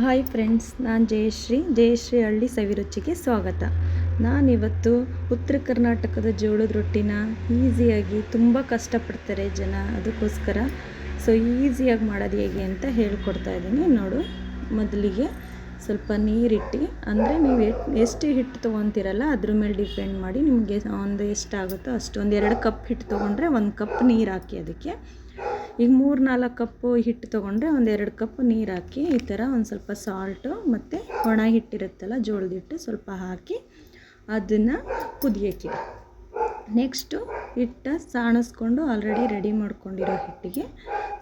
Hi friends ನಾನು ಜಯಶ್ರೀ ಜಯಶ್ರೀ ಹಳ್ಳಿ ಸವಿರುಚಿಗೆ ಸ್ವಾಗತ. ನಾನಿವತ್ತು ಉತ್ತರ ಕರ್ನಾಟಕದ ಜೋಳದ ರೊಟ್ಟಿನ ಈಸಿಯಾಗಿ ತುಂಬ ಕಷ್ಟಪಡ್ತಾರೆ ಜನ ಅದಕ್ಕೋಸ್ಕರ. ಸೊ ಈಸಿಯಾಗಿ ಮಾಡೋದು ಹೇಗೆ ಅಂತ ಹೇಳ್ಕೊಡ್ತಾ ಇದ್ದೀನಿ. ನೋಡು, ಮೊದಲಿಗೆ ಸ್ವಲ್ಪ ನೀರಿಟ್ಟು, ಅಂದರೆ ನೀವು ಎಷ್ಟು ಹಿಟ್ಟು ತೊಗೊತೀರಲ್ಲ ಅದ್ರ ಮೇಲೆ ಡಿಪೆಂಡ್ ಮಾಡಿ ನಿಮಗೆ ಒಂದು ಎಷ್ಟಾಗುತ್ತೋ ಅಷ್ಟು ಒಂದು ಎರಡು ಕಪ್ ಹಿಟ್ಟು ತೊಗೊಂಡ್ರೆ ಒಂದು ಕಪ್ ನೀರು ಹಾಕಿ ಅದಕ್ಕೆ. ಈಗ ಮೂರು ನಾಲ್ಕು ಕಪ್ಪು ಹಿಟ್ಟು ತೊಗೊಂಡ್ರೆ ಒಂದು ಎರಡು ಕಪ್ ನೀರು ಹಾಕಿ ಈ ಥರ ಒಂದು ಸ್ವಲ್ಪ ಸಾಲ್ಟು ಮತ್ತು ಒಣ ಹಿಟ್ಟಿರುತ್ತಲ್ಲ, ಜೋಳದ ಹಿಟ್ಟು ಸ್ವಲ್ಪ ಹಾಕಿ ಅದನ್ನು ಕುದಿಯೋಕ್ಕೆ. ನೆಕ್ಸ್ಟು ಹಿಟ್ಟು ಸಾಣಿಸ್ಕೊಂಡು ಆಲ್ರೆಡಿ ರೆಡಿ ಮಾಡ್ಕೊಂಡಿರೋ ಹಿಟ್ಟಿಗೆ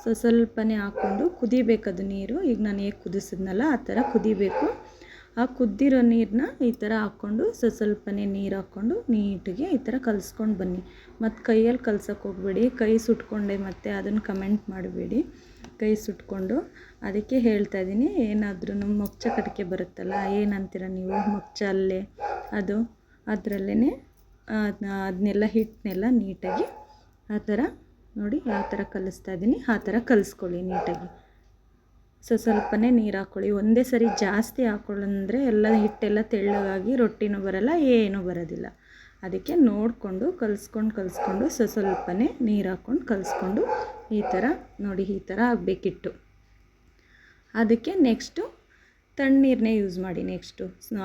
ಸೊ, ಸ್ವಲ್ಪನೇ ಹಾಕ್ಕೊಂಡು ಕುದಿಬೇಕದು ನೀರು. ಈಗ ನಾನು ಹೇಗೆ ಕುದಿಸಿದ್ನಲ್ಲ, ಆ ಥರ ಕುದಿಬೇಕು. ಆ ಕುದ್ದಿರೋ ನೀರನ್ನ ಈ ಥರ ಹಾಕ್ಕೊಂಡು ಸೊ ಸ್ವಲ್ಪನೇ ನೀರು ಹಾಕ್ಕೊಂಡು ನೀಟಿಗೆ ಈ ಥರ ಕಲಿಸ್ಕೊಂಡು ಬನ್ನಿ. ಮತ್ತು ಕೈಯಲ್ಲಿ ಕಲ್ಸೋಕೆ ಹೋಗಬೇಡಿ. ಕೈ ಸುಟ್ಕೊಂಡೆ ಮತ್ತು ಅದನ್ನು ಕಮೆಂಟ್ ಮಾಡಬೇಡಿ. ಕೈ ಸುಟ್ಕೊಂಡು ಅದಕ್ಕೆ ಹೇಳ್ತಾ ಇದ್ದೀನಿ ಏನಾದ್ರೂ ಮೊಗ್ಚ ಕಟ್ಟಿಗೆ ಬರುತ್ತಲ್ಲ, ಏನಂತೀರ ನೀವು ಮೊಗ್ಚ ಅಲ್ಲೇ? ಅದು ಅದರಲ್ಲೇ ಅದನ್ನೆಲ್ಲ ಹಿಟ್ಟನ್ನೆಲ್ಲ ನೀಟಾಗಿ ಆ ಥರ ನೋಡಿ ಯಾವ ಥರ ಕಲಿಸ್ತಾ ಇದ್ದೀನಿ ಆ ಥರ ಕಲಿಸ್ಕೊಳ್ಳಿ ನೀಟಾಗಿ. ಸೊ ಸ್ವಲ್ಪನೇ ನೀರು ಹಾಕ್ಕೊಳ್ಳಿ ಒಂದೇ ಸರಿ ಜಾಸ್ತಿ ಹಾಕ್ಕೊಳ್ಳಂದ್ರೆ ಎಲ್ಲ ಹಿಟ್ಟೆಲ್ಲ ತೆಳ್ಳಗಾಗಿ ರೊಟ್ಟಿನೂ ಬರಲ್ಲ, ಏನೂ ಬರೋದಿಲ್ಲ. ಅದಕ್ಕೆ ನೋಡಿಕೊಂಡು, ಕಲಿಸ್ಕೊಂಡು ಕಲಿಸ್ಕೊಂಡು, ಸೊ ಸ್ವಲ್ಪನೇ ನೀರು ಹಾಕ್ಕೊಂಡು ಕಲಿಸ್ಕೊಂಡು ಈ ಥರ ನೋಡಿ, ಈ ಥರ ಆಗಬೇಕಿಟ್ಟು. ಅದಕ್ಕೆ ನೆಕ್ಸ್ಟು ತಣ್ಣೀರನ್ನೇ ಯೂಸ್ ಮಾಡಿ ನೆಕ್ಸ್ಟು.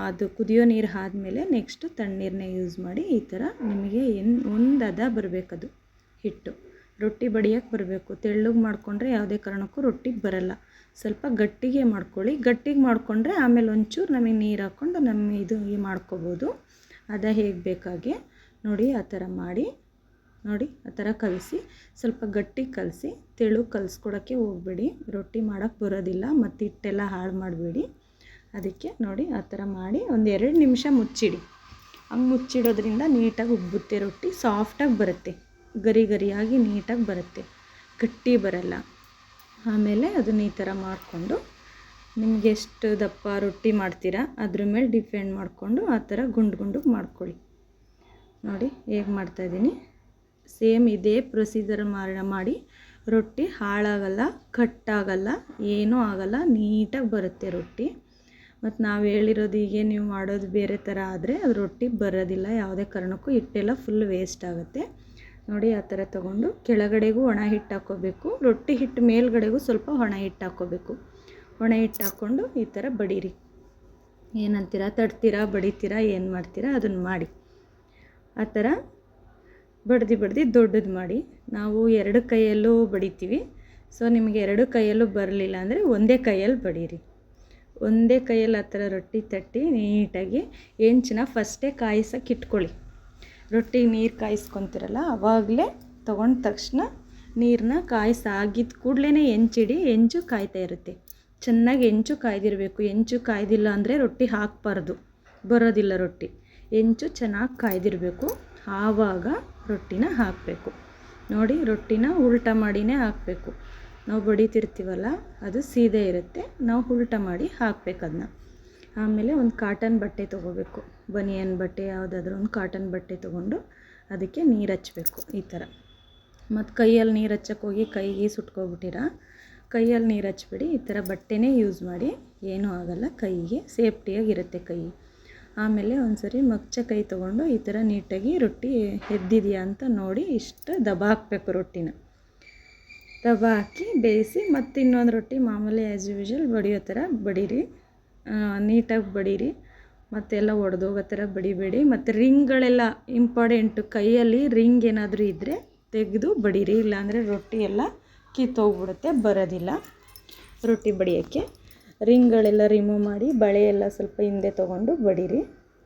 ಅದು ಕುದಿಯೋ ನೀರು ಆದಮೇಲೆ ನೆಕ್ಸ್ಟು ತಣ್ಣೀರನ್ನೇ ಯೂಸ್ ಮಾಡಿ ಈ ಥರ ನಿಮಗೆ ಎನ್ ಒಂದು ಅದ ಬರಬೇಕದು ಹಿಟ್ಟು. ರೊಟ್ಟಿ ಬಡಿಯೋಕ್ಕೆ ಬರಬೇಕು. ತೆಳ್ಳಗೆ ಮಾಡಿಕೊಂಡ್ರೆ ಯಾವುದೇ ಕಾರಣಕ್ಕೂ ರೊಟ್ಟಿಗೆ ಬರಲ್ಲ. ಸ್ವಲ್ಪ ಗಟ್ಟಿಗೆ ಮಾಡ್ಕೊಳ್ಳಿ. ಗಟ್ಟಿಗೆ ಮಾಡಿಕೊಂಡ್ರೆ ಆಮೇಲೆ ಒಂಚೂರು ನಮಗೆ ನೀರು ಹಾಕ್ಕೊಂಡು ನಮ್ಮ ಇದು ಮಾಡ್ಕೋಬೋದು. ಅದ ಹೇಗೆ ಬೇಕಾಗೆ. ನೋಡಿ ಆ ಥರ ಮಾಡಿ. ನೋಡಿ ಆ ಥರ ಕಲಸಿ. ಸ್ವಲ್ಪ ಗಟ್ಟಿಗೆ ಕಲಸಿ. ತೆಳು ಕಲಿಸ್ಕೊಡೋಕ್ಕೆ ಹೋಗಬೇಡಿ. ರೊಟ್ಟಿ ಮಾಡೋಕ್ಕೆ ಬರೋದಿಲ್ಲ. ಮತ್ತು ಹಿಟ್ಟೆಲ್ಲ ಹಾಳು ಮಾಡಬೇಡಿ. ಅದಕ್ಕೆ ನೋಡಿ ಆ ಥರ ಮಾಡಿ ಒಂದು ಎರಡು ನಿಮಿಷ ಮುಚ್ಚಿಡಿ. ಹಂಗೆ ಮುಚ್ಚಿಡೋದ್ರಿಂದ ನೀಟಾಗಿ ಉಬ್ಬುತ್ತೆ ರೊಟ್ಟಿ. ಸಾಫ್ಟಾಗಿ ಬರುತ್ತೆ. ಗರಿ ಗರಿಯಾಗಿ ನೀಟಾಗಿ ಬರುತ್ತೆ. ಗಟ್ಟಿ ಬರಲ್ಲ. ಆಮೇಲೆ ಅದನ್ನ ಈ ಥರ ಮಾಡಿಕೊಂಡು ನಿಮ್ಗೆ ಎಷ್ಟು ದಪ್ಪ ರೊಟ್ಟಿ ಮಾಡ್ತೀರಾ, ಅದ್ರ ಮೇಲೆ ಡಿಪೆಂಡ್ ಮಾಡಿಕೊಂಡು ಆ ಥರ ಗುಂಡು ಗುಂಡು ಮಾಡ್ಕೊಳ್ಳಿ. ನೋಡಿ, ಹೇಗೆ ಮಾಡ್ತಾಯಿದ್ದೀನಿ ಸೇಮ್ ಇದೇ ಪ್ರೊಸೀಜರ್ ಮಾಡಿ ಮಾಡಿ ರೊಟ್ಟಿ ಹಾಳಾಗಲ್ಲ, ಕಟ್ಟಾಗಲ್ಲ, ಏನೂ ಆಗಲ್ಲ, ನೀಟಾಗಿ ಬರುತ್ತೆ ರೊಟ್ಟಿ. ಮತ್ತು ನಾವು ಹೇಳಿರೋದು ಹೀಗೆ ನೀವು ಮಾಡೋದು ಬೇರೆ ಥರ ಆದರೆ ಅದು ರೊಟ್ಟಿ ಬರೋದಿಲ್ಲ, ಯಾವುದೇ ಕಾರಣಕ್ಕೂ ಹಿಟ್ಟೆಲ್ಲ ಫುಲ್ ವೇಸ್ಟ್ ಆಗುತ್ತೆ. ನೋಡಿ, ಆ ಥರ ತೊಗೊಂಡು ಕೆಳಗಡೆಗೂ ಒಣ ಹಿಟ್ಟು ಹಾಕ್ಕೋಬೇಕು ರೊಟ್ಟಿ ಹಿಟ್ಟು ಮೇಲ್ಗಡೆಗೂ ಸ್ವಲ್ಪ ಒಣ ಹಿಟ್ಟು ಹಾಕ್ಕೋಬೇಕು ಒಣ ಹಿಟ್ಟು ಹಾಕ್ಕೊಂಡು ಈ ಥರ ಬಡೀರಿ. ಏನಂತೀರಾ? ತಡ್ತೀರಾ? ಬಡಿತೀರಾ? ಏನು ಮಾಡ್ತೀರಾ? ಅದನ್ನು ಮಾಡಿ. ಆ ಥರ ಬಡ್ದು ಬಡ್ದು ದೊಡ್ಡದು ಮಾಡಿ. ನಾವು ಎರಡು ಕೈಯಲ್ಲೂ ಬಡಿತೀವಿ. ಸೊ, ನಿಮಗೆ ಎರಡು ಕೈಯಲ್ಲೂ ಬರಲಿಲ್ಲ ಅಂದರೆ ಒಂದೇ ಕೈಯಲ್ಲಿ ಬಡೀರಿ. ಒಂದೇ ಕೈಯಲ್ಲಿ ಆ ಥರ ರೊಟ್ಟಿ ತಟ್ಟಿ ನೀಟಾಗಿ ಹೆಂಚನ್ನ ಫಸ್ಟೇ ಕಾಯಿಸೋಕೆ ಇಟ್ಕೊಳ್ಳಿ. ರೊಟ್ಟಿಗೆ ನೀರು ಕಾಯಿಸ್ಕೊತಿರಲ್ಲ, ಅವಾಗಲೇ ತೊಗೊಂಡ ತಕ್ಷಣ ನೀರನ್ನ ಕಾಯಿಸಾಗಿದ್ದ ಕೂಡಲೇ ಹೆಂಚಿಡಿ, ಹೆಂಚು ಕಾಯ್ತಾ ಇರುತ್ತೆ. ಚೆನ್ನಾಗಿ ಹೆಂಚು ಕಾಯ್ದಿರಬೇಕು. ಹೆಂಚು ಕಾಯ್ದಿಲ್ಲ ಅಂದರೆ ರೊಟ್ಟಿ ಹಾಕಬಾರ್ದು. ಬರೋದಿಲ್ಲ ರೊಟ್ಟಿ. ಹೆಂಚು ಚೆನ್ನಾಗಿ ಕಾಯ್ದಿರಬೇಕು. ಆವಾಗ ರೊಟ್ಟಿನ ಹಾಕಬೇಕು. ನೋಡಿ, ರೊಟ್ಟಿನ ಉಲ್ಟ ಮಾಡಿನೇ ಹಾಕಬೇಕು. ನಾವು ಬಡಿತಿರ್ತೀವಲ್ಲ, ಅದು ಸೀದೆ ಇರುತ್ತೆ. ನಾವು ಉಲ್ಟ ಮಾಡಿ ಹಾಕ್ಬೇಕು ಅದನ್ನ ಆಮೇಲೆ ಒಂದು ಕಾಟನ್ ಬಟ್ಟೆ ತೊಗೋಬೇಕು. ಬನಿಯನ್ ಬಟ್ಟೆ, ಯಾವುದಾದ್ರೂ ಒಂದು ಕಾಟನ್ ಬಟ್ಟೆ ತೊಗೊಂಡು ಅದಕ್ಕೆ ನೀರು ಹಚ್ಚಬೇಕು ಈ ಥರ. ಮತ್ತು ಕೈಯಲ್ಲಿ ನೀರು ಹಚ್ಚಕ್ಕೆ ಹೋಗಿ ಕೈಗೆ ಸುಟ್ಕೊಬಿಟ್ಟಿರ? ಕೈಯಲ್ಲಿ ನೀರು ಹಚ್ಬಿಡಿ, ಈ ಥರ ಬಟ್ಟೆನೇ ಯೂಸ್ ಮಾಡಿ, ಏನೂ ಆಗೋಲ್ಲ, ಕೈಗೆ ಸೇಫ್ಟಿಯಾಗಿರುತ್ತೆ ಕೈ. ಆಮೇಲೆ ಒಂದು ಸರಿ ಮಗ್ಚ ಕೈ ತೊಗೊಂಡು ಈ ಥರ ನೀಟಾಗಿ ರೊಟ್ಟಿ ಎದ್ದಿದೆಯಾ ಅಂತ ನೋಡಿ ಇಷ್ಟು ದಬ ಹಾಕ್ಬೇಕು ರೊಟ್ಟಿನ. ದಬ ಹಾಕಿ ಬೇಯಿಸಿ ಮತ್ತು ಇನ್ನೊಂದು ರೊಟ್ಟಿ ಮಾಮೂಲಿ ಆ್ಯಸ್ ಯೂಶ್ವಲ್ ಬಡಿಯೋ ಥರ ಬಡೀರಿ. ನೀಟಾಗಿ ಬಡೀರಿ. ಮತ್ತೆಲ್ಲ ಒಡೆದೋಗೋ ಥರ ಬಡಿಬೇಡಿ. ಮತ್ತು ರಿಂಗ್ಗಳೆಲ್ಲ ಇಂಪಾರ್ಟೆಂಟು ಕೈಯಲ್ಲಿ ರಿಂಗ್ ಏನಾದರೂ ಇದ್ದರೆ ತೆಗೆದು ಬಡೀರಿ. ಇಲ್ಲಾಂದರೆ ರೊಟ್ಟಿ ಎಲ್ಲ ಕಿತ್ತೋಗ್ಬಿಡುತ್ತೆ ಬರೋದಿಲ್ಲ. ರೊಟ್ಟಿ ಬಡಿಯೋಕ್ಕೆ. ರಿಂಗ್ಗಳೆಲ್ಲ ರಿಮೂವ್ ಮಾಡಿ ಬಳೆ ಎಲ್ಲ ಸ್ವಲ್ಪ ಹಿಂದೆ ತೊಗೊಂಡು ಬಡೀರಿ.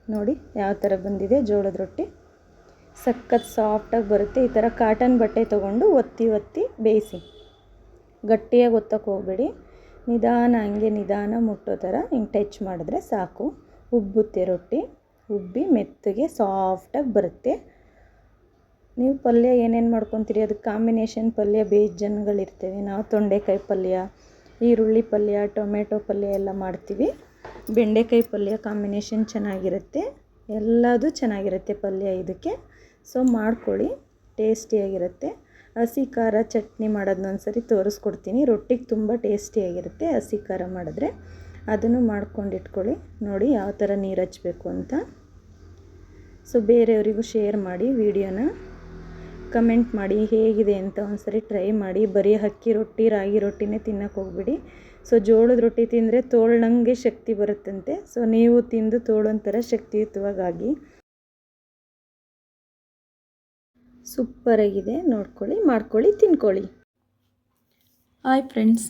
ನೋಡಿ ಯಾವ ಥರ ಬಂದಿದೆ ಜೋಳದ ರೊಟ್ಟಿ. ಸಖತ್ ಸಾಫ್ಟಾಗಿ ಬರುತ್ತೆ. ಈ ಥರ ಕಾಟನ್ ಬಟ್ಟೆ ತೊಗೊಂಡು ಒತ್ತಿ ಒತ್ತಿ ಬೇಯಿಸಿ. ಗಟ್ಟಿಯಾಗಿ ಒತ್ತಕ್ಕೆ ಹೋಗಬೇಡಿ. ನಿಧಾನ, ಹಂಗೆ ನಿಧಾನ ಮುಟ್ಟೋ ಥರ ಹಿಂಗೆ ಟಚ್ ಮಾಡಿದ್ರೆ ಸಾಕು. ಉಬ್ಬುತ್ತೆ ರೊಟ್ಟಿ. ಉಬ್ಬಿ ಮೆತ್ತಗೆ ಸಾಫ್ಟಾಗಿ ಬರುತ್ತೆ. ನೀವು ಪಲ್ಯ ಏನೇನು ಮಾಡ್ಕೊತೀರಿ? ಅದಕ್ಕೆ ಕಾಂಬಿನೇಷನ್ ಪಲ್ಯ, ಬೇಜ್ ಜನಗಳಿರ್ತೇವೆ. ನಾವು ತೊಂಡೆಕಾಯಿ ಪಲ್ಯ, ಈರುಳ್ಳಿ ಪಲ್ಯ, ಟೊಮೆಟೊ ಪಲ್ಯ ಎಲ್ಲ ಮಾಡ್ತೀವಿ. ಬೆಂಡೆಕಾಯಿ ಪಲ್ಯ ಕಾಂಬಿನೇಷನ್ ಚೆನ್ನಾಗಿರುತ್ತೆ. ಎಲ್ಲದೂ ಚೆನ್ನಾಗಿರುತ್ತೆ ಪಲ್ಯ ಇದಕ್ಕೆ. ಸೊ ಮಾಡ್ಕೊಳ್ಳಿ. ಟೇಸ್ಟಿಯಾಗಿರುತ್ತೆ ಹಸಿ ಖಾರ ಚಟ್ನಿ ಮಾಡೋದನ್ನ ಒಂದ್ಸರಿ ತೋರಿಸ್ಕೊಡ್ತೀನಿ. ರೊಟ್ಟಿಗೆ ತುಂಬ ಟೇಸ್ಟಿಯಾಗಿರುತ್ತೆ ಹಸಿ ಖಾರ ಮಾಡಿದ್ರೆ. ಅದನ್ನು ಮಾಡ್ಕೊಂಡಿಟ್ಕೊಳ್ಳಿ ನೋಡಿ ಯಾವ ಥರ ನೀರು ಹಚ್ಚಬೇಕು ಅಂತ. ಸೊ, ಬೇರೆಯವರಿಗೂ ಶೇರ್ ಮಾಡಿ ವಿಡಿಯೋನ. ಕಮೆಂಟ್ ಮಾಡಿ ಹೇಗಿದೆ ಅಂತ ಒಂದ್ಸರಿ ಟ್ರೈ ಮಾಡಿ. ಬರೀ ಅಕ್ಕಿ ರೊಟ್ಟಿ, ರಾಗಿ ರೊಟ್ಟಿನೇ ತಿನ್ನಕ್ಕೆ ಹೋಗ್ಬಿಡಿ. ಸೊ, ಜೋಳದ ರೊಟ್ಟಿ ತಿಂದರೆ ತೋಳ್ನಂಗೆ ಶಕ್ತಿ ಬರುತ್ತಂತೆ. ಸೊ, ನೀವು ತಿಂದು ತೋಳೊಂಥರ ಶಕ್ತಿಯುತವಾಗಿ ಸೂಪರಾಗಿದೆ. ನೋಡ್ಕೊಳ್ಳಿ ಮಾಡ್ಕೊಳ್ಳಿ ತಿನ್ಕೊಳ್ಳಿ. Hi friends